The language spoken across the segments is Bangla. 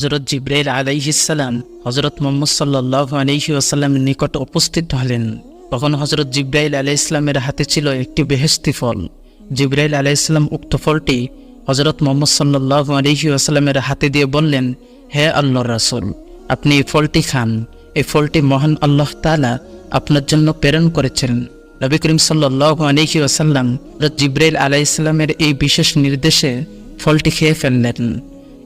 হজরত জিব্রাইল আলাইহিসাল্লাম হজরত মোহাম্মদ সাল্লাহ আলহি আসাল্লামের নিকট উপস্থিত হলেন। তখন হজরত জিব্রাইল ইসলামের হাতে ছিল একটি বেহেস্তি ফল। জিব্রাইল আলাইসাল্লাম উক্ত ফলটি হজরত মোহাম্মদ সাল্লাহ আলহি হাতে দিয়ে বললেন, হে আল্লাহ রাসুল, আপনি এই ফলটি খান। এই ফলটি মহান আল্লাহ তালা আপনার জন্য প্রেরণ করেছেন। নবী করিম সাল্লাহ আলহি আসাল্লাম জিব্রাইল আলাইসাল্লামের এই বিশেষ নির্দেশে ফলটি খেয়ে ফেললেন।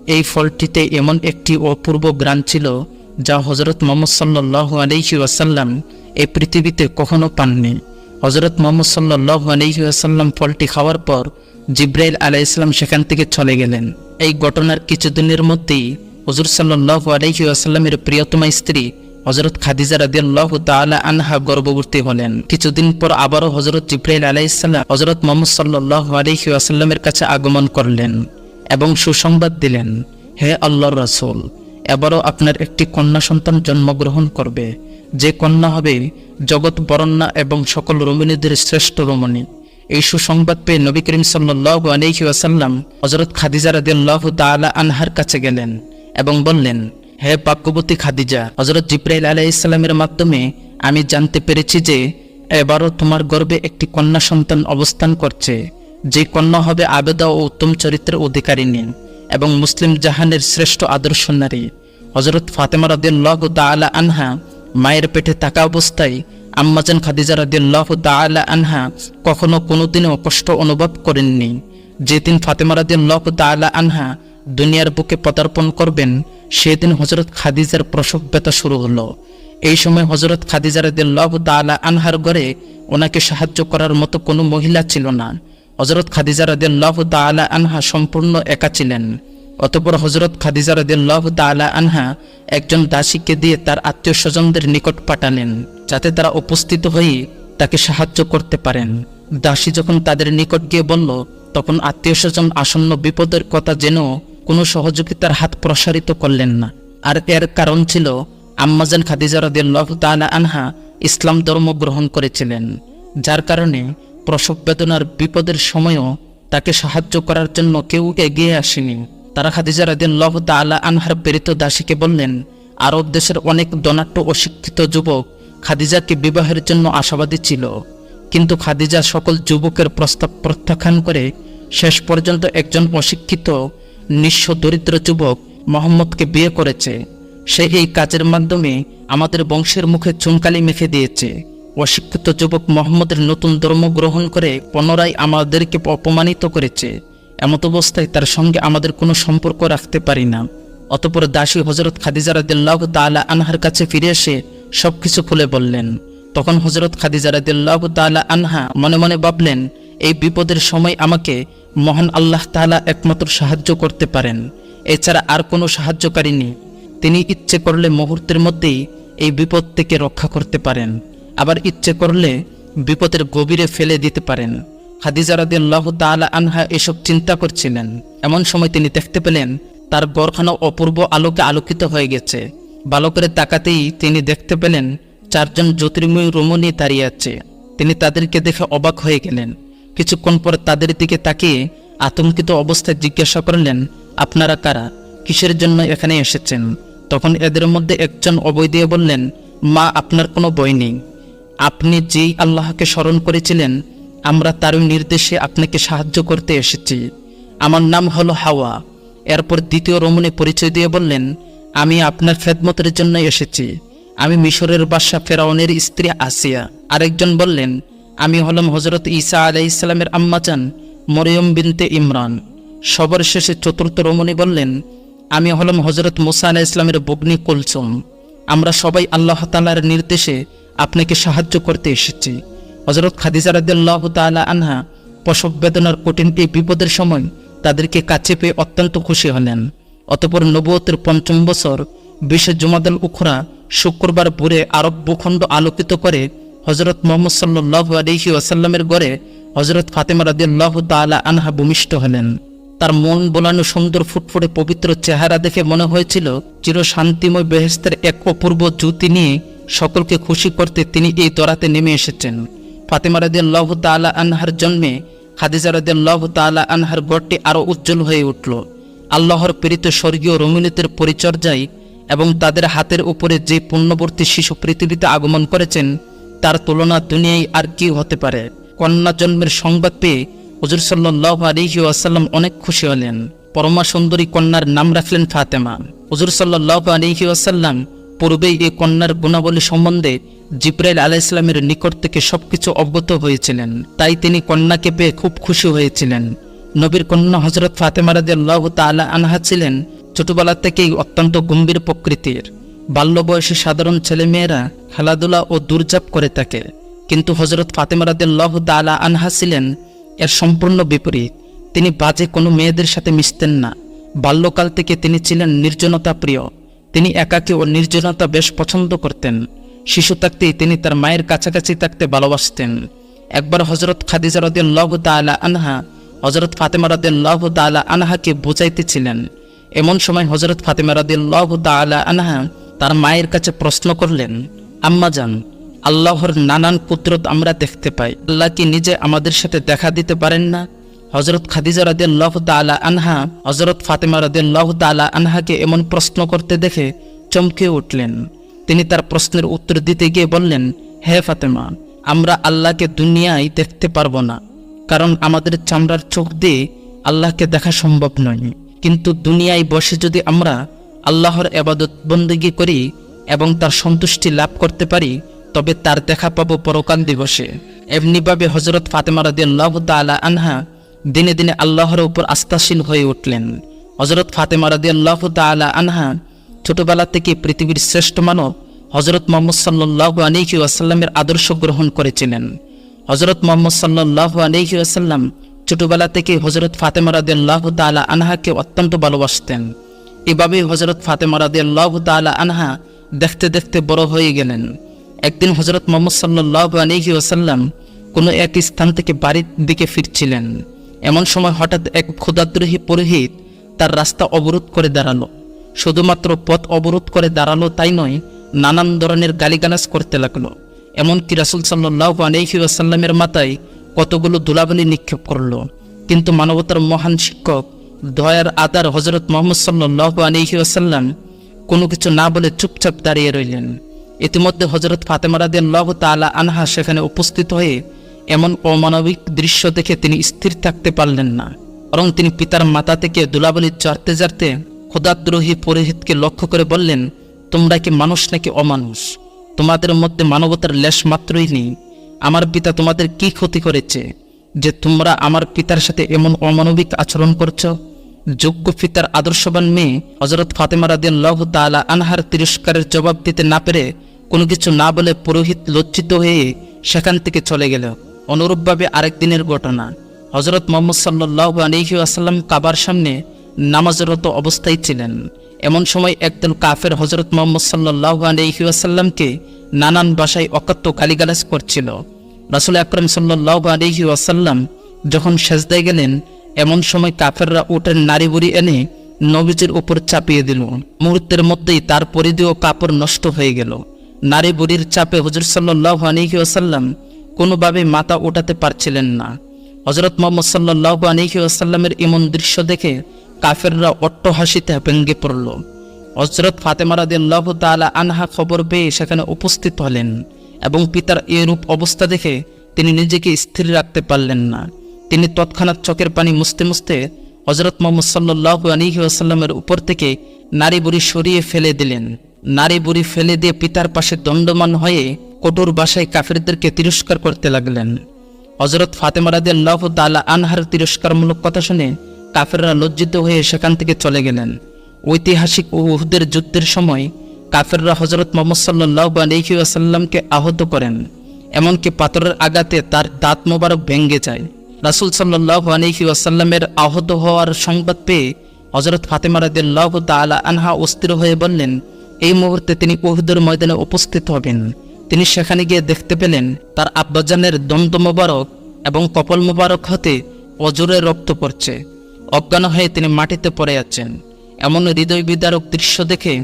এই ফলটিতে এমন একটি অপূর্ব গ্রান ছিল যা হজরত মোহাম্মদ সাল্লাহ আলহি ওয়াসাল্লাম এই পৃথিবীতে কখনো পাননি। হজরত মোহাম্মদ সাল্লাহ আলহি ওয়াসাল্লাম ফলটি খাওয়ার পর জিব্রাইল আলাই ইসলাম সেখান থেকে চলে গেলেন। এই ঘটনার কিছুদিনের মধ্যেই হজরত সাল্লাহ আলহি ওয়াসাল্লামের প্রিয়তমা স্ত্রী হজরত খাদিজা রাদিয়াল্লাহ তাআলা আনহা গর্ভবতী হলেন। কিছুদিন পর আবারও হজরত জিব্রাইল আলাইসাল্লাম হজরত মোহাম্মদ সাল্লাহ আলহি ওয়াসাল্লামের কাছে আগমন করলেন। এবং সুসংবাদ দিলেন, হে আল্লাহর রাসূল, এবারও আপনার একটি কন্যা সন্তান জন্মগ্রহণ করবে। যে কন্যা হবে জগৎ বরণ্যা এবং সকল রমণীদের শ্রেষ্ঠ রমণী। এই সুসংবাদ পেয়ে নবী করিম সাল্লাহ আলহি ওয়াসাল্লাম হজরত খাদিজা রাদিয়াল্লাহু তাআলা আনহার কাছে গেলেন এবং বললেন, হে পাক্যবতী খাদিজা হজরত জিব্রাইল আলাহ ইসলামের মাধ্যমে আমি জানতে পেরেছি যে এবারও তোমার গর্বে একটি কন্যা সন্তান অবস্থান করছে। যে কন্যা হবে আবেদা ও উত্তম চরিত্রের অধিকারিণী এবং মুসলিম জাহানের শ্রেষ্ঠ আদর্শ নারী। হজরত ফাতেমা রাদিয়াল্লাহ তাআলা আনহা মায়ের পেটে থাকা অবস্থায় আম্মাজান খাদিজা রাদিয়াল্লাহ তাআলা আনহা কখনো কোনোদিনও কষ্ট অনুভব করেননি। যেদিন ফাতেমা রাদিয়াল্লাহ তাআলা আনহা দুনিয়ার বুকে পদার্পণ করবেন, সেদিন হজরত খাদিজার প্রসব ব্যথা শুরু হলো। এই সময় হজরত খাদিজা রাদিয়াল্লাহ তাআলা আনহার ঘরে ওনাকে সাহায্য করার মতো কোনো মহিলা ছিল না। হজরত খাদিজা রাদিয়াল্লাহ তাআলা আনহা সম্পূর্ণ একা ছিলেন। অতপর হজরত খাদিজা রাদিয়াল্লাহ তাআলা আনহা একজন দাসীকে দিয়ে তার আত্মীয় স্বজনদের নিকট পাঠালেন, যাতে তারা উপস্থিত হয়ে তাকে সাহায্য করতে পারেন। দাসী যখন তাদের নিকট গিয়ে বলল, তখন আত্মীয় স্বজন আসন্ন বিপদের কথা যেন কোনো সহযোগিতার হাত প্রসারিত করলেন না। আর এর কারণ ছিল আম্মাজান খাদিজা রাদিয়াল্লাহ তাআলা আনহা ইসলাম ধর্ম গ্রহণ করেছিলেন, যার কারণে প্রসব বেদনার বিপদের সময়ও তাকে সাহায্য করার জন্য কেউ এগিয়ে আসেনি। তারা খাদিজা রাদিয়াল্লাহু তাআলা আনহার প্রেরিত দাসীকে বললেন, আরব দেশের অনেক ধনাট্য অশিক্ষিত যুবক খাদিজাকে বিবাহের জন্য আশাবাদী ছিল। কিন্তু খাদিজা সকল যুবকের প্রস্তাব প্রত্যাখ্যান করে শেষ পর্যন্ত একজন অশিক্ষিত, নিঃস্ব দরিদ্র যুবক মোহাম্মদকে বিয়ে করেছে। সে এই কাজের মাধ্যমে আমাদের বংশের মুখে চুনকালি মেখে দিয়েছে। অশিক্ষিত যুবক মোহাম্মদের নতুন ধর্ম গ্রহণ করে পুনরায় আমাদেরকে অপমানিত করেছে। এমত অবস্থায় তার সঙ্গে আমাদের কোনো সম্পর্ক রাখতে পারি না। অতপর দাসী হজরত খাদিজা রাদিল্লাহ তাআলা আনহার কাছে ফিরে এসে সব কিছু খুলে বললেন। তখন হজরত খাদিজা রাদিল্লাহ তাআলা আনহা মনে মনে ভাবলেন, এই বিপদের সময় আমাকে মহান আল্লাহ তাআলা একমাত্র সাহায্য করতে পারেন। এছাড়া আর কোনো সাহায্যকারী নেই। তিনি ইচ্ছে করলে মুহূর্তের মধ্যেই এই বিপদ থেকে রক্ষা করতে পারেন। আবার ইচ্ছে করলে বিপদের গভীরে ফেলে দিতে পারেন। খাদিজা রাদিয়াল্লাহু তাআলা আনহা এসব চিন্তা করছিলেন। এমন সময় তিনি দেখতে পেলেন, তার গড়খানা অপূর্ব আলোকে আলোকিত হয়ে গেছে। ভালো করে তাকাতেই তিনি দেখতে পেলেন, চারজন জ্যোতির্ময় রমণী দাঁড়িয়ে আছে। তিনি তাদেরকে দেখে অবাক হয়ে গেলেন। কিছুক্ষণ পর তাদের দিকে তাকিয়ে আতঙ্কিত অবস্থায় জিজ্ঞাসা করলেন, আপনারা কারা? কিসের জন্য এখানে এসেছেন? তখন এদের মধ্যে একজন অবৈ দিয়ে বললেন, মা, আপনার কোনো বই নেই। আপনি যেই আল্লাহকে স্মরণ করেছিলেন, আমরা তার নির্দেশে আপনাকে সাহায্য করতে এসেছি। আমার নাম হলো হাওয়া। এরপর দ্বিতীয় রমণী পরিচয় দিয়ে বললেন, আমি আপনার খেদমতের জন্য এসেছি। আমি মিশরের বাদশাহ ফেরাউনের স্ত্রী আসিয়া। আরেকজন বললেন, আমি হলাম হজরত ঈসা আলাই ইসলামের আম্মাজান মরিয়ম বিনতে ইমরান। সবার শেষে চতুর্থ রমণী বললেন, আমি হলাম হজরত মুসা আলাহ ইসলামের বগ্নি কুলসুম। আমরা সবাই আল্লাহ তালার নির্দেশে আপনাকে সাহায্য করতে এসেছি। হজরত খাদিজা রাদিয়াল্লাহ তাআলা আনহা প্রসব বেদনার এই বিপদের সময় তাদেরকে কাছে পেয়ে অত্যন্ত খুশি হলেন। অতপর নবুয়তের পঞ্চম বছর, বিশে জুমাদাল উখরা, শুক্রবার ভোরে আরব ভূখণ্ড আলোকিত করে হজরত মোহাম্মদ সাল্লাহ আলহি ওয়াসাল্লামের গড়ে হজরত ফাতেমা রাদিয়াল্লাহ তাআলা আনহা ভূমিষ্ঠ হলেন। তার মন বোলানো সুন্দর ফুটফুটে পবিত্র চেহারা দেখে মনে হয়েছিল চির শান্তিময় বেহেস্তের এক অপূর্ব জ্যোতি নিয়ে সকলকে খুশি করতে তিনি এই দরাতে নেমে এসেছেন। ফাতেমা রাদিয়াল্লাহ তাআলা আনহার জন্মে খাদিজা রাদিয়াল্লাহ তাআলা আনহার গড়টি আরও উজ্জ্বল হয়ে উঠল। আল্লাহর প্রেরিত স্বর্গীয় রমিনীতের পরিচর্যায় এবং তাদের হাতের উপরে যে পূর্ণবর্তী শিশু পৃথিবীতে আগমন করেছেন, তার তুলনা দুনিয়ায় আর কি হতে পারে? কন্যা জন্মের সংবাদ পেয়ে হজুর সাল্লাহ আলহি আসাল্লাম অনেক খুশি হলেন। পরমা সুন্দরী কন্যার নাম রাখলেন ফাতেমা। হজুর সাল্লাহ আলহি আসাল্লাম পূর্বেই এই কন্যার গুণাবলী সম্বন্ধে জিব্রাইল আলাইসলামের নিকট থেকে সবকিছু অবগত হয়েছিলেন। তাই তিনি কন্যাকে পেয়ে খুব খুশি হয়েছিলেন। নবীর কন্যা হজরত ফাতেমা রাজি আল্লাহ তালা আনহা ছিলেন ছোটবেলা থেকেই অত্যন্ত গম্ভীর প্রকৃতির। বাল্য বয়সী সাধারণ ছেলেমেয়েরা খেলাধুলা ও দুর্জাপ করে থাকে। কিন্তু হজরত ফাতেমা রাজি আল্লাহ তালা আনহা ছিলেন এর সম্পূর্ণ বিপরীত। তিনি বাজে কোনো মেয়েদের সাথে মিশতেন না। বাল্যকাল থেকে তিনি ছিলেন নির্জনতা প্রিয় তিনি একাকী ও নির্জনতা বেশ পছন্দ করতেন। শিশু থাকতেই তিনি তার মায়ের কাছাকাছি থাকতে ভালোবাসতেন। একবার হজরত খাদিজা রদিয়াল্লাহ তালা আনহা হজরত ফাতেমা রদিয়াল্লাহ তালা আনহাকে বোঝাইতেছিলেন, এমন সময় হজরত ফাতেমা রদিয়াল্লাহ তালা আনহা তার মায়ের কাছে প্রশ্ন করলেন, আম্মা যান আল্লাহর নানান কুদরত আমরা দেখতে পাই। আল্লাহ কি নিজে আমাদের সাথে দেখা দিতে পারেন না? হজরত খাদিজা রাদিয়াল্লাহু তাআলা আনহা হজরত ফাতেমা রাদিয়াল্লাহু তাআলা আনহাকে এমন প্রশ্ন করতে দেখে চমকে উঠলেন। তিনি তার প্রশ্নের উত্তর দিতে গিয়ে বললেন, হে ফাতেমা, আমরা আল্লাহকে দুনিয়ায় দেখতে পারব না। কারণ আমাদের চামড়ার চোখ দিয়ে আল্লাহকে দেখা সম্ভব নয়। কিন্তু দুনিয়ায় বসে যদি আমরা আল্লাহর এবাদত বন্দেগী করি এবং তার সন্তুষ্টি লাভ করতে পারি, তবে তার দেখা পাবো পরকাল দিবসে। এমনিভাবে হজরত ফাতেমা রাদিয়াল্লাহু তাআলা আনহা দিনে দিনে আল্লাহর উপর আস্থাশীল হয়ে উঠলেন। হজরত ফাতেমা রাদিয়াল্লাহু তাআলা আনহা ছোটবেলা থেকে পৃথিবীর শ্রেষ্ঠ মানব হজরত মোহাম্মদ সাল্লাল্লাহু আলাইহি ওয়াসাল্লামের আদর্শ গ্রহণ করেছিলেন। হজরত মোহাম্মদ সাল্লাল্লাহু আলাইহি ওয়াসাল্লাম ছোটবেলা থেকে হজরত ফাতেমা রাদিয়াল্লাহু তাআলা আনহাকে অত্যন্ত ভালোবাসতেন। এভাবেই হজরত ফাতেমা রাদিয়াল্লাহু তাআলা আনহা দেখতে দেখতে বড় হয়ে গেলেন। একদিন হজরত মোহাম্মদ সাল্লাল্লাহু আলাইহি ওয়াসাল্লাম কোনো এক স্থান থেকে বাড়ির দিকে ফিরছিলেন। এমন সময় হঠাৎ এক ক্ষুদাদ্রোহী পুরোহিত তার রাস্তা অবরোধ করে দাঁড়াল। শুধুমাত্র পথ অবরোধ করে দাঁড়াল তাই নয়, নানান ধরনের গালিগালাজ করতে লাগল। এমনকি রাসুল সাল্লাহ আলহি আসাল্লামের মাথায় কতগুলো ধুলাবালি নিক্ষেপ করল। কিন্তু মানবতার মহান শিক্ষক দয়ার আদার হজরত মোহাম্মদ সাল্লাহ আলহি আসাল্লাম কোনো কিছু না বলে চুপচাপ দাঁড়িয়ে রইলেন। ইতিমধ্যে হজরত ফাতেমারাদিয়াল্লাহ তালা আনহা সেখানে উপস্থিত হয়ে এমন অমানবিক দৃশ্য দেখে তিনি স্থির থাকতে পারলেন না, বরং তিনি পিতার মাতা থেকে দুলাবলি চারতে চারতে খোদাদ্রোহী পুরোহিতকে লক্ষ্য করে বললেন, তোমরা কি মানুষ নাকি অমানুষ? তোমাদের মধ্যে মানবতার লেশ মাত্রই নেই। আমার পিতা তোমাদের কি ক্ষতি করেছে? যে তোমরা আমার পিতার সাথে এমন অমানবিক আচরণ করছ? যোগ্য পিতার আদর্শবান মেয়ে হজরত ফাতেমা রাদিয়াল্লাহ তাআলা আনহার তিরস্কারের জবাব দিতে না পেরে কোনো কিছু না বলে পুরোহিত লজ্জিত হয়ে সেখান থেকে চলে গেল। অনুরূপভাবে আরেক দিনের ঘটনা। হজরত মোহাম্মদ সাল্লাহ আলহি আসাল্লাম কাবার সামনে নামাজরত অবস্থায় ছিলেন। এমন সময় একদল কাফের হজরত মোহাম্মদ সাল্লাহ আলহি আসাল্লামকে নানান ভাষায় অকথ্য গালিগালাজ করছিল। রাসুল আকরম সাল্লাহ আলহি আসাল্লাম যখন সেজদায় গেলেন, এমন সময় কাফেররা উঠেন নারী বুড়ি এনে নবীজির উপর চাপিয়ে দিল। মুহূর্তের মধ্যেই তার পরিধেয় কাপড় নষ্ট হয়ে গেল। নারী বুড়ির চাপে হজর সাল্লাহ আলহি আসাল্লাম কোনোভাবে মাথা ওঠাতে পারছিলেন না। হজরত মোহাম্মদ সাল্লাহ আলহি আসাল্লামের এমন দৃশ্য দেখে কাফেররা অট্ট হাসিতে ভেঙ্গে পড়ল হজরত ফাতেমারাদিল্লাহ তালা আনহা খবর পেয়ে সেখানে উপস্থিত হলেন এবং পিতার এরূপ অবস্থা দেখে তিনি নিজেকে স্থির রাখতে পারলেন না। তিনি তৎক্ষণাৎ চোখের পানি মুছতে মুছতে হজরত মোহাম্মদ সাল্লাহ আলিহি আসাল্লামের উপর থেকে নারী বুড়ি সরিয়ে ফেলে দিলেন। নারী বুড়ি ফেলে দিয়ে পিতার পাশে দণ্ডমান হয়ে কঠোর বাসায় কাফেরদেরকে তিরস্কার করতে লাগলেন। হজরত ফাতেমারাদি আল্লাহ তালা আনহার তিরস্কারমূলক কথা শুনে কাফেররা লজ্জিত হয়ে সেখান থেকে চলে গেলেন। ঐতিহাসিক উহুদের যুদ্ধের সময় কাফেররা হজরত মোহাম্মদ সাল্লাহ আলহি আসাল্লামকে আহত করেন, এমনকি পাথরের আঘাতে তার দাঁত মোবারক ভেঙ্গে যায়। রাসুল সাল্লাহ আলহি আসাল্লামের আহত হওয়ার সংবাদ পেয়ে হজরত ফাতেমারাদিল্লাহ তালা আনহা অস্থির হয়ে বললেন, এই মুহূর্তে তিনি উহুদের ময়দানে উপস্থিত হবেন। তিনি সেখানে গিয়ে দেখতে পেলেন তার আব্বাজানের দ্বন্দ্ব মোবারক এবং কপল মোবারক হতে অজোরে রক্ত পড়ছে। অজ্ঞান হয়ে তিনি মাটিতে পড়ে যাচ্ছেন এমন হৃদয় বিদারক দৃশ্য দেখে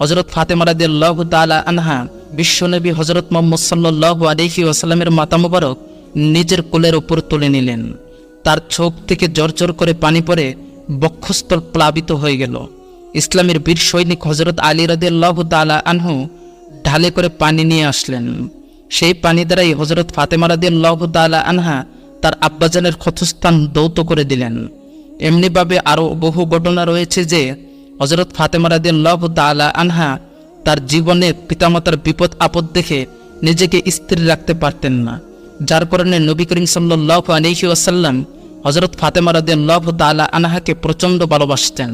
হজরত ফাতেমারাদিল্লাহ তালা আনহা, বিশ্বনবী হজরত মোহাম্মদ সাল্লাহ আলহি ওসালামের মাতা মোবারক নিজের কোলের ওপর তুলে নিলেন। তার চোখ থেকে জর জর করে পানি পড়ে বক্ষস্থল প্লাবিত হয়ে গেল। ইসলামের বীর সৈনিক হজরত আলী রাদিয়াল্লাহ তালা আনহু ঢালে করে পানি নিয়ে আসলেন। সেই পানি দ্বারাই হজরত ফাতেমা রাদিয়াল্লাহ তালা আনহা তার আব্বাজানের ক্ষতস্থান দৌত করে দিলেন। এমনিভাবে আরও বহু ঘটনা রয়েছে যে হজরত ফাতেমা রাদিয়াল্লাহ তালা আনহা তার জীবনে পিতামাতার বিপদ আপদ দেখে নিজেকে স্থির রাখতে পারতেন না। যার কারণে নবী করিম সাল্লাহ আলহি ওয়াসাল্লাম হজরত ফাতেমা রাদিয়াল্লাহ তালা আনহাকে প্রচণ্ড ভালোবাসতেন।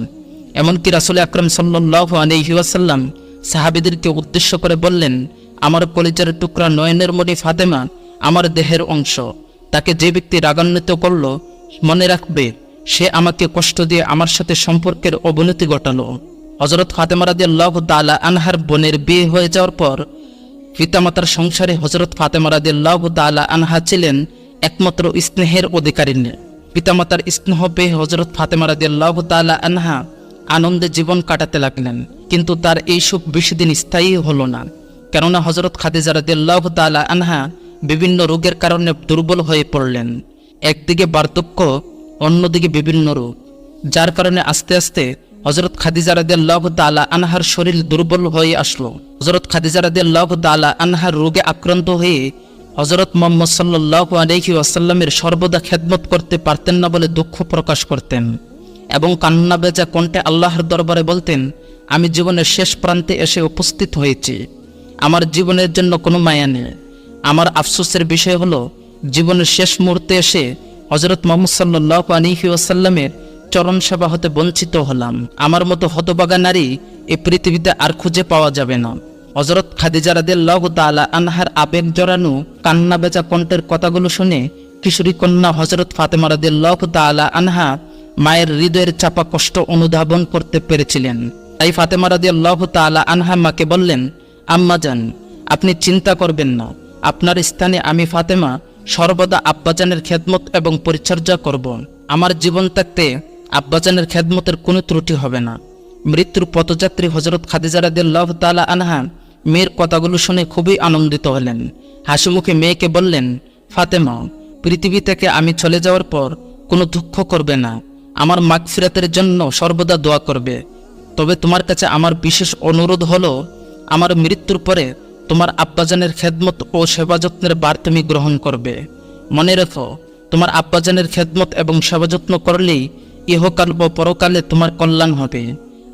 এমনকি রাসুল আকরম সাল্লাহ আলহি ওয়াসাল্লাম সাহাবিদেরকে উদ্দেশ্য করে বললেন, আমার কলিজার টুকরা নয়নের মণি ফাতেমা আমার দেহের অংশ। তাকে যে ব্যক্তি রাগান্বিত করল, মনে রাখবে, সে আমাকে কষ্ট দিয়ে আমার সাথে সম্পর্কের অবনতি ঘটালো। হজরত ফাতেমা রাদিয়াল্লাহ তালা আনহার বোনের বিয়ে হয়ে যাওয়ার পর পিতামাতার সংসারে হজরত ফাতেমা রাদিয়াল্লাহ তালা আনহা ছিলেন একমাত্র স্নেহের অধিকারী। নিয়ে পিতামাতার স্নেহ পেয়ে হজরত ফাতেমা রাদিয়াল্লাহ তালা আনহা আনন্দে জীবন কাটাতে লাগলেন। কিন্তু তার এই সুখ বেশি দিন স্থায়ী হলো না। কেননা হজরত খাদিজা তালা আনহা বিভিন্ন রোগের কারণে দুর্বল হয়ে পড়লেন। একদিকে বার্ধক্য, অন্যদিকে বিভিন্ন রোগ। যার কারণে আস্তে আস্তে হজরত খাদিজা রাদিয়াল্লাহ তালা আনহার শরীর দুর্বল হয়ে আসলো। হজরত খাদিজা রাদিয়াল্লাহ তালা আনহার রোগে আক্রান্ত হয়ে হজরত মোহাম্মদ সাল্লাহ আলহি আসাল্লামের সর্বদা খেদমত করতে পারতেন না বলে দুঃখ প্রকাশ করতেন। এবং কান্না বেজা কণ্ঠে আল্লাহর দরবারে বলতেন আমি জীবনের শেষ প্রান্তে এসে উপস্থিত হয়েছি। আমার জীবনের জন্য কোনো মায়া নেই। আমার আফসোসের বিষয় হলো, জীবনের শেষ মুহূর্তে এসে হজরত মোহাম্মদ সাল্লাহ আলহি আসাল্লামের চরণ সেবা হতে বঞ্চিত হলাম। আমার মতো হতবাগা নারী এই পৃথিবীতে আর খুঁজে পাওয়া যাবে না। হজরত খাদিজা রাদিয়াল্লাহ তাআলা আনহার আবেগ জড়ানো কান্না বেচা কণ্ঠের কথাগুলো শুনে কিশোরী কন্যা হজরত ফাতেমা রাদিয়াল্লাহ তাআলা আনহা মায়ের হৃদয়ের চাপা কষ্ট অনুধাবন করতে পেরেছিলেন। তাই ফাতেমা রাদিয়াল্লাহ তাআলা আনহা মাকে বললেন, আম্মা যান, আপনি চিন্তা করবেন না। আপনার স্থানে আমি ফাতেমা, সর্বদা আব্বাজানের খেদমত এবং পরিচর্যা করব। আমার জীবন থাকতে আব্বাজানের খেদমতের কোনো ত্রুটি হবে না। মৃত্যুর পথযাত্রী হজরত খাদিজা রাদিয়াল্লাহু তাআলা আনহা মেয়ের কথাগুলো শুনে খুবই আনন্দিত হলেন। হাসিমুখে মেয়েকে বললেন, ফাতেমা, পৃথিবী থেকে আমি চলে যাওয়ার পর কোনো দুঃখ করবে না। আমার মাগফিরাতের জন্য সর্বদা দোয়া করবে। তবে তোমার কাছে আমার বিশেষ অনুরোধ হলো, আমার মৃত্যুর পরে তোমার আব্বাজানের খেদমত ও সেবা যত্নের বার তুমি গ্রহণ করবে। মনে রেখো, তোমার আব্বাজানের খেদমত এবং সেবা যত্ন করলেই ইহকাল ও পরকালে তোমার কল্যাণ হবে।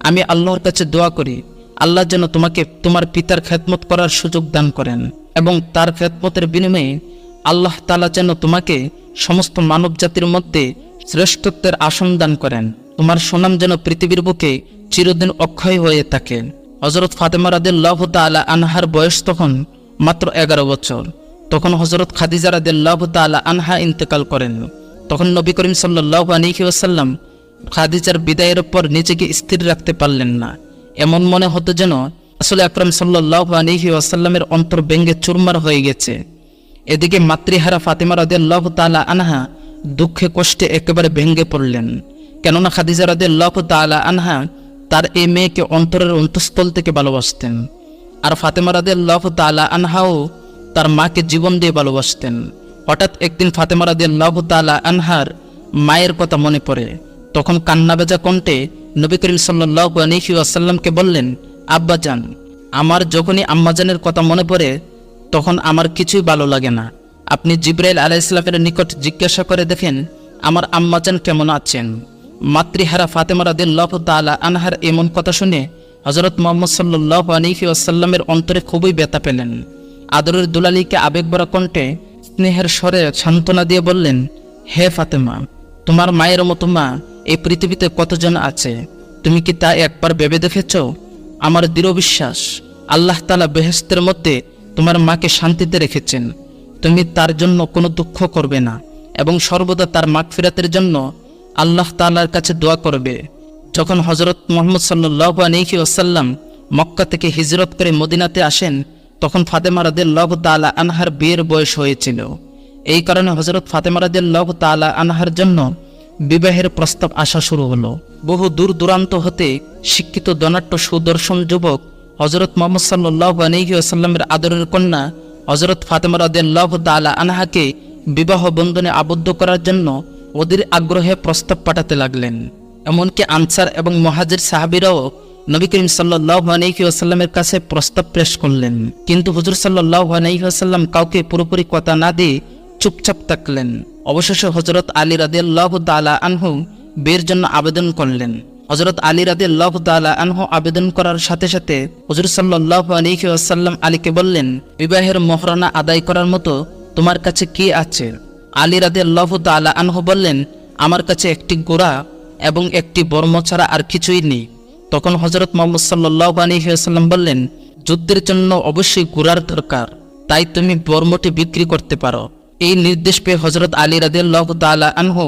আমি আল্লাহর কাছে দোয়া করি, আল্লাহ যেন তোমাকে তোমার পিতার খেদমত করার সুযোগ দান করেন এবং তার খেদমতের বিনিময়ে আল্লাহ তালা যেন তোমাকে সমস্ত মানব জাতির মধ্যে শ্রেষ্ঠত্বের আসন দান করেন। তোমার সুনাম যেন পৃথিবীর বুকে চিরদিন অক্ষয় হয়ে থাকে। হজরত ফাতেমা রাদিল্লাহ তালা আনহার বয়স তখন মাত্র এগারো বছর। তখন হজরত খাদিজা রাদিল্লাহ তালা আনহা ইন্তেকাল করেন। তখন নবী করিম সাল্লাহ আলহি ওসাল্লাম খাদিজার বিদায়ের পর নিজেকে স্থির রাখতে পারলেন না। এমন মনে হতো যেন আসলে আকরম সাল্লাহ আলহি ওয়াসাল্লামের অন্তর ব্যঙ্গে চুরমার হয়ে গেছে। এদিকে মাতৃহারা ফাতেমা রাদিয়াল্লাহু তাআলা আনহা দুঃখে কষ্টে একেবারে ভেঙ্গে পড়লেন। কেননা খাদিজা রাদিয়াল্লাহু তাআলা আনহা তার এই মেয়েকে অন্তরের অন্তঃস্থল থেকে ভালোবাসতেন। আর ফাতেমা রাদিয়াল্লাহু তাআলা আনহাও তার মাকে জীবন দিয়ে ভালোবাসতেন। হঠাৎ একদিন ফাতেমা রাদিয়াল্লাহু তাআলা আনহার মায়ের কথা মনে পড়ে। তখন কান্না বেজা কণ্ঠে নবী করিম সাল্লাল্লাহু বললেন, আব্বা যান আমার যখনই আম্মাজানের কথা মনে পড়ে, তখন আমার কিছুই ভালো লাগে না। আপনি জিব্রাইল আলাইসলামের নিকট জিজ্ঞাসা করে দেখেন, আমার আম্মাজান কেমন আছেন? মাতৃহারা ফাতেমা রাদিল্লাহ তাআলা আনহার এমন কথা শুনে হজরত মোহাম্মদ সাল্লাহ আলিহি আসাল্লামের অন্তরে খুবই ব্যথা পেলেন। আদরের দুলালিকে আবেগবরা কণ্ঠে স্নেহের স্বরে সান্ত্বনা দিয়ে বললেন, হে ফাতেমা, তোমার মায়ের মতো মা এই পৃথিবীতে কতজন আছে? তুমি কি তা একবার ভেবে দেখেছ? আমার দৃঢ় বিশ্বাস, আল্লাহ তালা বেহেস্তের মধ্যে তোমার মাকে শান্তিতে রেখেছেন। তুমি তার জন্য কোনো দুঃখ করবে না এবং সর্বদা তার মাগফিরাতের জন্য আল্লাহ তালার কাছে দোয়া করবে। যখন হজরত মোহাম্মদ সাল্লাহ আলহি ওসাল্লাম মক্কা থেকে হিজরত করে মদিনাতে আসেন, তখন ফাতেমা রাদিল্লাহ তালা আনহার বিয়ের বয়স হয়েছিল। এই কারণে হজরত ফাতেমা রাদিল্লাহ তালা আনহার জন্য বিবাহের প্রস্তাব আসা শুরু হলো। বহু দূর দূরান্ত হতে শিক্ষিত দনাট্য সুদর্শন যুবক হজরত মোহাম্মদ সাল্লাহ আলহি আসাল্লামের আদরের কন্যা হজরত ফাতেমা রাদিল্লাহ তালা আনহাকে বিবাহ বন্ধনে আবদ্ধ করার জন্য ওদের আগ্রহে প্রস্তাব পাঠাতে লাগলেন। এমনকি আনসার এবং মহাজের সাহাবিরাও নবী করিম সাল্লাহ কাছে প্রস্তাব পেশ করলেন। কিন্তু হুজুর সাল্লাহ কাউকে পুরোপুরি কথা না দিয়ে চুপচাপ থাকলেন। অবশেষে হজরত আলী রাদিয়াল্লাহ তালা আনহু বিয়ের জন্য আবেদন করলেন। হজরত আলী রাদিয়াল্লাহ তালা আনহু আবেদন করার সাথে সাথে হুজুর সাল্লাহ আলীকে বললেন, বিবাহের মহরানা আদায় করার মতো তোমার কাছে কি আছে? আলী রাদিয়াল্লাহ তালা আনহ বললেন, আমার কাছে একটি গোড়া এবং একটি বর্ম ছাড়া আর কিছুই নেই। তখন হজরত মোহাম্মদ সাল্লাহ আলহিহাল্লাম বললেন, যুদ্ধের জন্য অবশ্যই ঘোড়ার দরকার, তাই তুমি বর্মটি বিক্রি করতে পারো। এই নির্দেশ পেয়ে হজরত আলী রাদিয়াল্লাহ তালা আনহু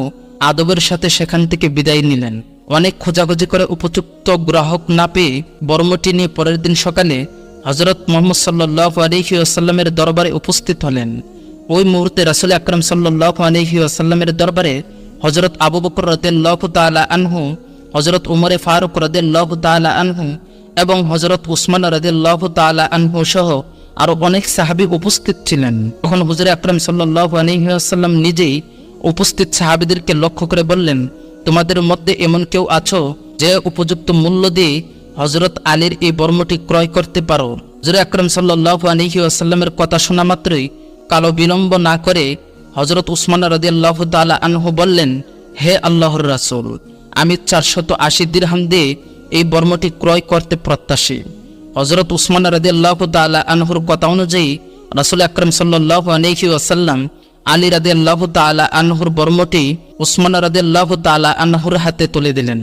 আদবের সাথে সেখান থেকে বিদায় নিলেন। অনেক খোঁজাখুঁজি করে উপযুক্ত গ্রাহক না পেয়ে বর্মটি নিয়ে পরের দিন সকালে হজরত মোহাম্মদ সাল্লাহ আলহি আসাল্লামের দরবারে উপস্থিত হলেন। ওই মুহূর্তে রাসুল আকরম সাল্লাহ আলহি আসাল্লামের দরবারে হজরত আবু বকর রদেল্লাহ তালা আনহু হজরত উমরে ফারুক রদেল্লাহ তালা আনহু এবং হজরত উসমান রদেল্লাহ তালা আনহু সহ আরও অনেক সাহাবি উপস্থিত ছিলেন। তখন হুজুর আকরম সাল্লাহ আলহিহাসাল্লাম নিজেই উপস্থিত সাহাবিদেরকে লক্ষ্য করে বললেন, তোমাদের মধ্যে এমন কেউ আছো যে উপযুক্ত মূল্য দিয়ে হজরত আলীর এই বর্মটি ক্রয় করতে পারো? হুজুর আকরম সাল্লাহ আলহি আসাল্লামের কথা শোনা মাত্রই কালো বিলম্ব না করে হজরত উসমান রদিয়াল্লাহ আনহু বললেন, হে আল্লাহর রাসুল, আমি চারশত আশি দিরহাম দিয়ে এই বর্মটি ক্রয় করতে প্রত্যাশী। হজরত উসমান রদিয়াল্লাহ তালা আনহুর কথা অনুযায়ী রাসুল আকরম সাল্লাহ আলহি আসাল্লাম আলী রাদিয়াল্লাহ তালা আনহুর বর্মটি উসমান রাদিয়াল্লাহ তালা আনহুর হাতে তুলে দিলেন।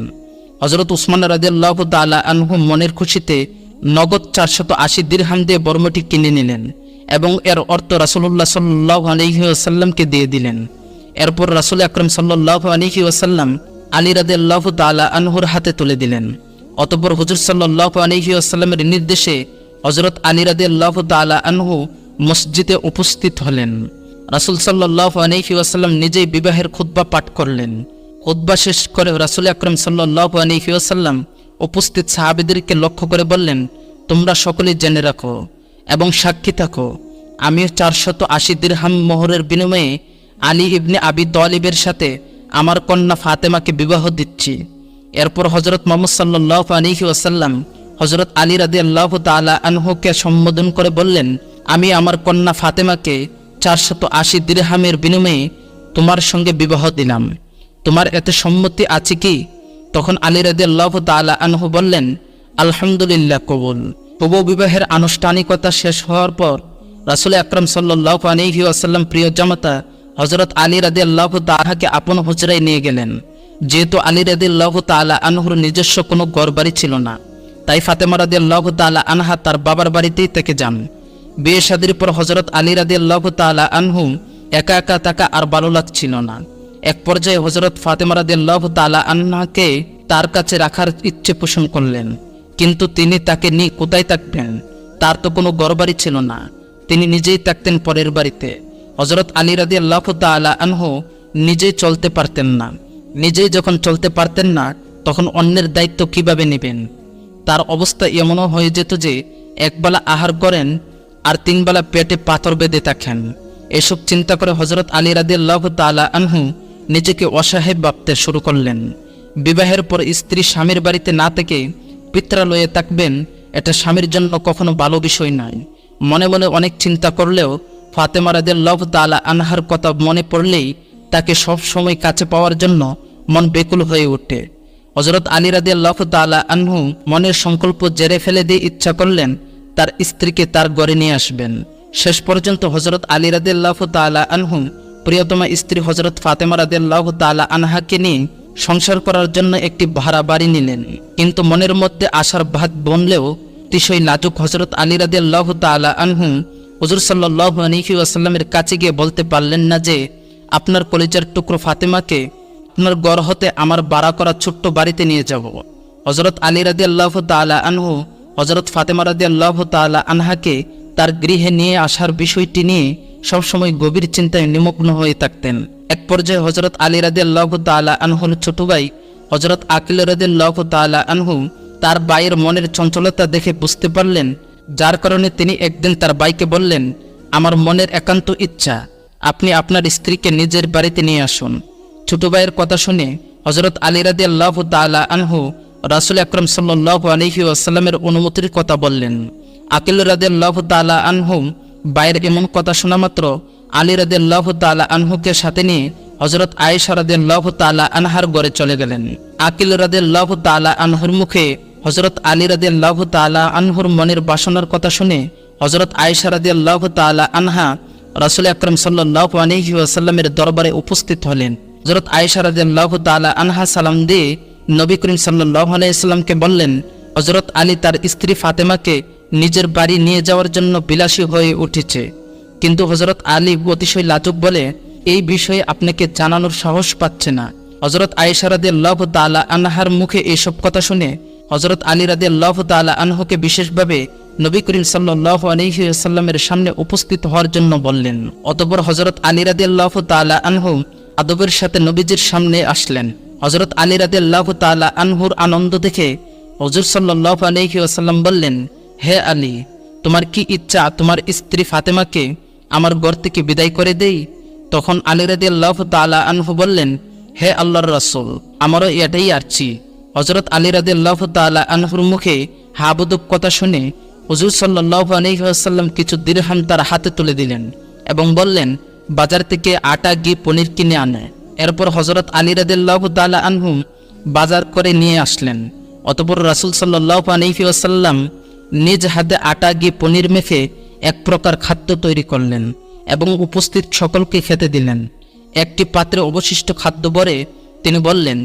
হজরত উসমান রাদিয়াল্লাহ তালা আনহু মনের খুশিতে নগদ চারশত আশি দিরহাম দিয়ে বর্মটি কিনে নিলেন। এবং এর অর্থ রাসুল্লাহ সাল্লাহ আলহি আসাল্লামকে দিয়ে দিলেন। এরপর রাসুল আকরম সাল্লাহ আলহি আসাল্লাম আলী রাদিয়াল্লাহ তালা আনহুর হাতে তুলে দিলেন। অতপর হুজুর সাল্লাহ আলহি আসাল্লামের নির্দেশে হজরত আলী রাদিয়াল্লাহ তালা আনহু মসজিদে উপস্থিত হলেন। রাসুল সাল্লাহ আলহি আসাল্লাম নিজেই বিবাহের খুদ্া পাঠ করলেন। খুদ্া শেষ করে রাসুল আকরম সাল্লাহ আলহি আসাল্লাম উপস্থিত সাহাবিদেরকে লক্ষ্য করে বললেন, তোমরা সকলেই জেনে রাখো এবং সাক্ষী থাকো। আমিও চারশত আশি দিরহাম মোহরের বিনিময়ে আলী ইবনে আবি তলিবের সাথে আমার কন্যা ফাতেমাকে বিবাহ দিচ্ছি। এরপর হজরত মোহাম্মদ সাল্লাহ আলিহি ওয়াসাল্লাম হজরত আলী রাদি আল্লাহ তালা আনহুকে সম্বোধন করে বললেন, আমি আমার কন্যা ফাতেমাকে চারশত আশি দিরহামের বিনিময়ে তোমার সঙ্গে বিবাহ দিলাম। তোমার এতে সম্মতি আছে কি? তখন আলী রাদি আল্লাহ তালা আনহু বললেন, আলহামদুলিল্লাহ কবুল। শুভ বিবাহের আনুষ্ঠানিকতা শেষ হওয়ার পর রাসুল আকরম সাল্লাহ প্রিয় জামাতা হজরত আলী রাদি আল্লাহ তাহাকে আপন হুজরায় নিয়ে গেলেন। যেহেতু আলী রাদি আল্লাহ তালা আনহুর নিজস্ব কোনো গড় বাড়ি ছিল না, তাই ফাতেমা রাদি আল্লাহ তালা আনহা তার বাবার বাড়িতেই থেকে যান। বিয়ে শাদির পর হজরত আলী রাদি আল্লাহ তালা আনহু একা একা তাকা আর ভালো লাগছিল না। এক পর্যায়ে হজরত ফাতেমা রাদি আল্লাহ তালা আনহাকে তার কাছে রাখার ইচ্ছে পোষণ করলেন। কিন্তু তিনি তাকে নিয়ে কোথায় থাকবেন তার তো কোনো গড়বাড়ি ছিল না। তিনি নিজেই থাকতেন পরের বাড়িতে। হজরত আলী রাদি আল্লাহ তালা আনহু নিজেই চলতে পারতেন না। নিজেই যখন চলতে পারতেন না, তখন অন্যের দায়িত্ব কীভাবে নেবেন? তার অবস্থা এমনও হয়ে যেত যে একবেলা আহার করেন আর তিনবেলা পেটে পাথর বেঁধে থাকেন। এসব চিন্তা করে হজরত আলী রাদি আল্লাহ তালা আনহু নিজেকে অসহায় ভাবতে শুরু করলেন। বিবাহের পর স্ত্রী স্বামীর বাড়িতে না থেকে পিত্রালয়ে থাকবেন, এটা স্বামীর জন্য কখনো ভালো বিষয় নয়। মনে মনে অনেক চিন্তা করলেও ফাতেমা রাদিয়াল্লাহ তালা আনহার কথা মনে পড়লেই তাকে সব সময় কাছে পাওয়ার জন্য মন বেকুল হয়ে ওঠে। হজরত আলী রাদিয়াল্লাহ তালা আনহু মনের সংকল্প জেরে ফেলে দিয়ে ইচ্ছা করলেন তার স্ত্রীকে তার গড়ে নিয়ে আসবেন। শেষ পর্যন্ত হজরত আলী রাদিয়াল্লাহ তালা আনহু প্রিয়তমা স্ত্রী হজরত ফাতেমা রাদিয়াল্লাহ তালা আনহাকে নিয়ে সংসার করার জন্য একটি ভাড়া বাড়ি নিলেন। কিন্তু মনের মধ্যে আশার ভাত বনলেও তিসই লাজুক হজরত আলী রাদি আল্লাহ তালা আনহু হজুর সাল্লাহ আলহি আসাল্লামের কাছে গিয়ে বলতে পারলেন না যে, আপনার কলেজের টুকরো ফাতেমাকে আপনার গড় হতে আমার বাড়া করা ছোট্ট বাড়িতে নিয়ে যাব। হজরত আলী রাদি তালা আনহু হজরত ফাতেমা রাদি তালা আনহাকে তার গৃহে নিয়ে আসার বিষয়টি নিয়ে সবসময় গভীর চিন্তায় নিমগ্ন হয়ে থাকতেন। এক পর্যায়ে হজরত আলী রাদি তালা আনহুর ছোট ভাই হজরত আকিল রাদি তালা আনহু তার বাইয়ের মনের চঞ্চলতা দেখে বুঝতে পারলেন, যার কারণে তিনি একদিন তার বাইকে বললেন, আমার মনের একান্ত ইচ্ছা, আপনি আপনার স্ত্রীকে নিজের বাড়িতে নিয়ে আসুন। ছোট ভাইয়ের কথা শুনে হজরত আলী রাদি আল্লাহ তালা আনহু রাসুল আকরম সাল্লাহ আলহি আসাল্লামের অনুমতির কথা বললেন। আকিল রাদি আল্লাহ তালা আনহু বাইরে এমন কথা শোনা মাত্র আলী রাদি আল্লাহ তালা আনহুকে সাথে নিয়ে হজরত আয়েশা রাদি আল্লাহ তালা আনহার গড়ে চলে গেলেন। আকিল রাদি আল্লাহ তালা আনহুর মুখে হজরত আলী রাদি আল্লাহ তালা আনহুর মনের বাসনার কথা শুনে হজরত আয়েশা রাদি আল্লাহ তালা আনহা রাসুল আকরম সাল্লাহ আলহি আসাল্লামের দরবারে উপস্থিত হলেন। হজরত আয়েশা রাদি আল্লাহ তালা আনহা সালাম দিয়ে নবী করিম সাল্লাহ আলাইসাল্লামকে বললেন হজরত আলী তার স্ত্রী ফাতেমাকে নিজের বাড়ি নিয়ে যাওয়ার জন্য বিলাসী হয়ে উঠেছে। কিন্তু হজরত আলী অতিশয় লাজুক বলে, এই বিষয়ে আপনাকে জানানোর সাহস পাচ্ছে না। হজরত আয়েশা রাদি আল্লাহ তালা আনহার মুখে এইসব কথা শুনে হজরত আলী রাদি আল্লাহ তালা আনহুকে বিশেষভাবে নবী করিম সাল্লাহ আলহিসাল্লামের সামনে উপস্থিত হওয়ার জন্য বললেন। অতপর হজরত আলী রাদি আল্লাহ তালা আনহু আদবের সাথে নবীজির সামনে আসলেন। হজরত আলী রাদি আল্লাহ তালা আনহুর আনন্দ দেখে হজর সাল্লাহ আলহি আসাল্লাম বললেন, হে আলী, তোমার কি ইচ্ছা তোমার স্ত্রী ফাতেমাকে আমার ঘর থেকে বিদায় করে দেই। তখন আলী রাদি আল্লাহ তালা আনহু বললেন, হে আল্লাহর রাসুল, আমারও এটাই আরছি। হজরত আলী রাদি আল্লাহ তালা আনহুর মুখে হাবুদুব কথা শুনে হুজুর সাল্লাহ আলহিহাসাল্লাম কিছু দিরহাম তার হাতে তুলে দিলেন এবং বললেন, বাজার থেকে আটা, ঘি, পনির কিনে আনে। এরপর হজরত আলী রাদিল্লাহ তালা আনহু বাজার করে নিয়ে আসলেন। অতপর রাসুল সাল্লাহ আলহিউসাল্লাম নিজ হাতে আটা, ঘি, পনির মেখে এক প্রকার খাদ্য তৈরি করলেন এবং উপস্থিত সকলকে খেতে দিলেন। একটি পাত্রে অবশিষ্ট খাদ্য বরে তিনি বললেন,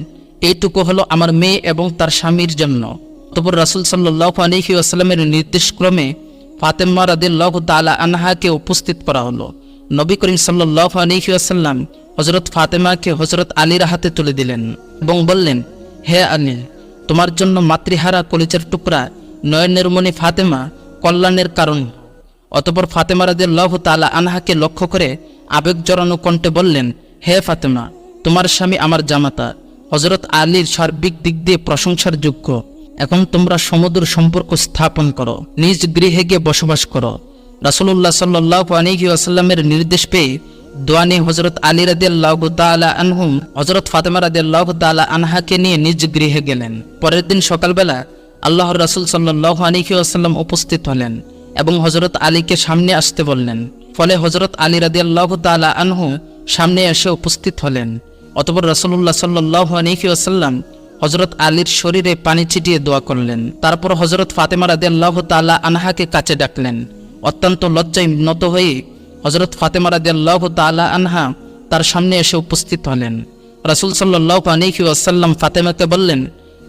এইটুকু হলো আমার মেয়ে এবং তার স্বামীর জন্য। অতপর রাসুল সাল্লাহ আলহি আসাল্লামের নির্দেশক্রমে ফাতেম্মা রাদিল্লাহ তালা আনহাকে উপস্থিত করা হলো। নবী করিম সাল্লাহ আলহি আসাল্লাম হজরত ফাতেমাকে হজরত আলীর হাতে তুলে দিলেন এবং বললেন, হে আলী, তোমার জন্য মাতৃহারা কলিচার টুকরা নয়নের মণি ফাতেমা কল্যাণের কারণ অতপর ফাতেমা রাদিল্লাহ তালা আনহাকে লক্ষ্য করে আবেগ জড়ানো কণ্ঠে বললেন, হে ফাতেমা, তোমার স্বামী আমার জামাতা। হজরত আলীর সার্বিক দিক দিয়ে প্রশংসার যোগ্য। এখন তোমরা সমুদ্র সম্পর্ক স্থাপন করো, নিজ গৃহে গিয়ে বসবাস করো। রাসুল্লাহ সাল্লাহ আসাল্লামের নির্দেশ পেয়ে দোয়ানি হজরত আলী রাদিয়াল্লাহ তালা আনহুম হজরত ফাতেমা রাদিয়াল্লাহ তালা আনহাকে নিয়ে নিজ গৃহে গেলেন। পরের দিন সকালবেলা আল্লাহর রাসুল সাল্লাহ আলহি আসাল্লাম উপস্থিত হলেন। এবং হজরত আলীকে সামনে আসতে বললেন। ফলে হজরত আলী রাদিয়াল্লাহ তালা আনহু সামনে এসে উপস্থিত হলেন। অতপর রসুল্লাহ সাল্লাহ আলহি আসাল্লাম হজরত আলীর শরীরে পানি ছিটিয়ে দোয়া করলেন। তারপর হজরত ফাতেমা রাদে আল্লাহ তাল্লাহ আনহাকে কাছে ডাকলেন। অত্যন্ত লজ্জায় নত হয়ে হজরত ফাতেমা রাদে আল্লাহ তাল্লাহ আনহা তার সামনে এসে উপস্থিত হলেন। রাসুল সাল্লাহ আলহি আসাল্লাম ফাতেমাকে বললেন,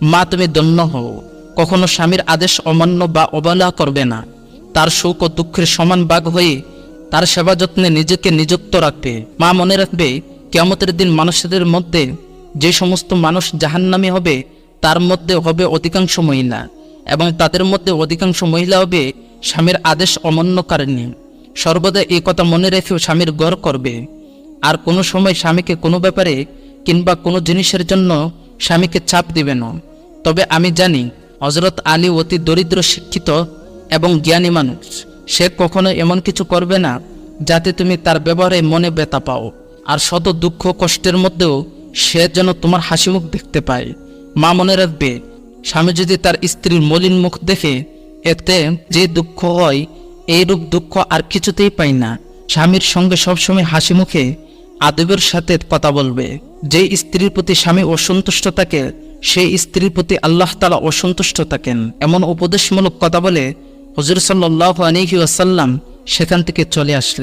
মা, তুমি দন্য হও। কখনো স্বামীর আদেশ অমান্য বা অবহেলা করবে না। তার সুখ ও দুঃখের সমান বাঘ হয়ে তার সেবা যত্নে নিজেকে নিযুক্ত রাখবে। মা মনে রাখবে কেমতের দিন মানুষদের মধ্যে যে সমস্ত মানুষ জাহান্নামী হবে, তার মধ্যে হবে অধিকাংশ মহিলা এবং তাদের মধ্যে অধিকাংশ মহিলা হবে স্বামীর আদেশ অমান্যকারিণী। সর্বদা এই কথা মনে রেখেও স্বামীর গড় করবে। আর কোনো সময় স্বামীকে কোনো ব্যাপারে কিংবা কোনো জিনিসের জন্য স্বামীকে চাপ দিবে না। তবে আমি জানি হজরত আলী অতি দরিদ্র শিক্ষিত এবং জ্ঞানী মানুষ। সে কখনো এমন কিছু করবে না, যাতে তুমি তার ব্যবহারে মনে ব্যথা পাও। আর শত দুঃখ কষ্টের মধ্যেও সে যেন তোমার হাসি মুখ দেখতে পায়। মা মনে রাখবে, স্বামী যদি তার স্ত্রীর মলিন মুখ দেখে, এতে যে দুঃখ হয়, এইরূপ দুঃখ আর কিছুতেই পাই না। স্বামীর সঙ্গে সবসময় হাসি মুখে আদবের সাথে কথা বলবে। যে স্ত্রীর প্রতি স্বামী অসন্তুষ্ট থাকে, সেই স্ত্রীর প্রতি আল্লাহ তালা অসন্তুষ্ট থাকেন। এমন উপদেশমূলক কথা বলে হজর সাল্লাহ আসাল্লাম সেখান থেকে চলে আসলেন।